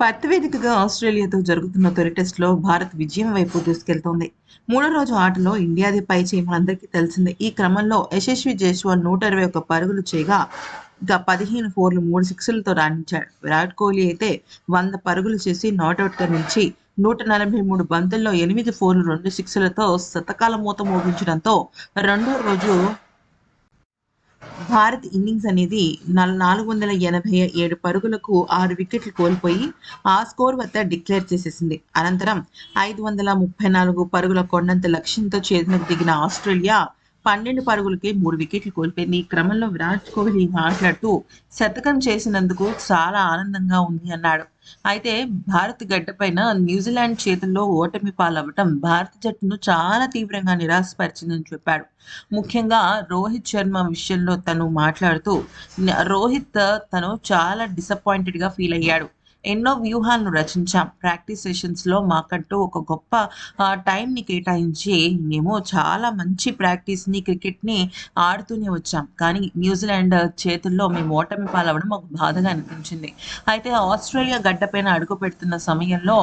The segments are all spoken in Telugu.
పత్ వేదికగా ఆస్ట్రేలియాతో జరుగుతున్న తొలి టెస్టులో భారత్ విజయం వైపు తీసుకెళ్తోంది మూడో రోజు ఆటలో ఇండియాది పై చేయి మనందరికీ తెలిసిందే. ఈ క్రమంలో యశస్వి జైస్వాల్ నూట ఇరవై ఒక్క పరుగులు చేయగా ఇంకా పదిహేను ఫోర్లు మూడు సిక్స్లతో రాణించాడు. విరాట్ కోహ్లీ అయితే వంద పరుగులు చేసి నాట్అవుట్గా నిలిచి నూట నలభై మూడు బంతుల్లో ఎనిమిది ఫోర్లు రెండు సిక్స్లతో శతకాల మూత మోగించడంతో రెండో రోజు భారత్ ఇన్నింగ్స్ అనేది నల్- నాలుగు వందల ఎనభై ఏడు పరుగులకు ఆరు వికెట్లు కోల్పోయి ఆ స్కోర్ వద్ద డిక్లేర్ చేసేసింది. అనంతరం ఐదు వందల ముప్పై నాలుగు పరుగుల కొండంత లక్ష్యంతో చేతికి దిగిన ఆస్ట్రేలియా పన్నెండు పరుగులకి మూడు వికెట్లు కోల్పోయింది. ఈ క్రమంలో విరాట్ కోహ్లీ మాట్లాడుతూ శతకం చేసినందుకు చాలా ఆనందంగా ఉంది అన్నాడు. అయితే భారత్ గడ్డపైన న్యూజిలాండ్ చేతుల్లో ఓటమి పాలవ్వటం భారత జట్టును చాలా తీవ్రంగా నిరాశపరిచిందని చెప్పాడు. ముఖ్యంగా రోహిత్ శర్మ విషయంలో తను మాట్లాడుతూ రోహిత్ తను చాలా డిసప్పాయింటెడ్గా ఫీల్ అయ్యాడు. ఎన్నో వ్యూహాలను రచించాం. ప్రాక్టీస్ సెషన్స్లో మాకంటూ ఒక గొప్ప టైంని కేటాయించి మేము చాలా మంచి ప్రాక్టీస్ని క్రికెట్ని ఆడుతూనే వచ్చాం. కానీ న్యూజిలాండ్ చేతుల్లో మేము ఓటమి పాలవడం మాకు బాధగా అనిపించింది. అయితే ఆస్ట్రేలియా గడ్డపైన అడుగు పెడుతున్న సమయంలో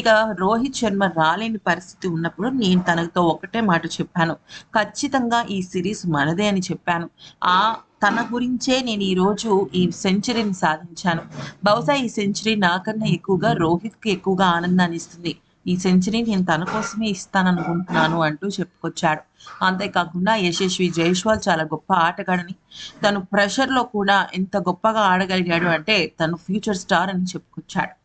ఇక రోహిత్ శర్మ రాలేని పరిస్థితి ఉన్నప్పుడు నేను తనతో ఒకటే మాట చెప్పాను. ఖచ్చితంగా ఈ సిరీస్ మనదే అని చెప్పాను. ఆ తన గురించే నేను ఈరోజు ఈ సెంచరీని సాధించాను. బహుశా ఈ సెంచరీ నాకన్నా ఎక్కువగా రోహిత్కి ఎక్కువగా ఆనందాన్ని ఇస్తుంది. ఈ సెంచరీ నేను తన కోసమే ఇస్తాననుకుంటున్నాను అంటూ చెప్పుకొచ్చాడు. అంతేకాకుండా యశస్వి జైస్వాల్ చాలా గొప్ప ఆటగాడని తను ప్రెషర్లో కూడా ఎంత గొప్పగా ఆడగలిగాడు అంటే తను ఫ్యూచర్ స్టార్ అని చెప్పుకొచ్చాడు.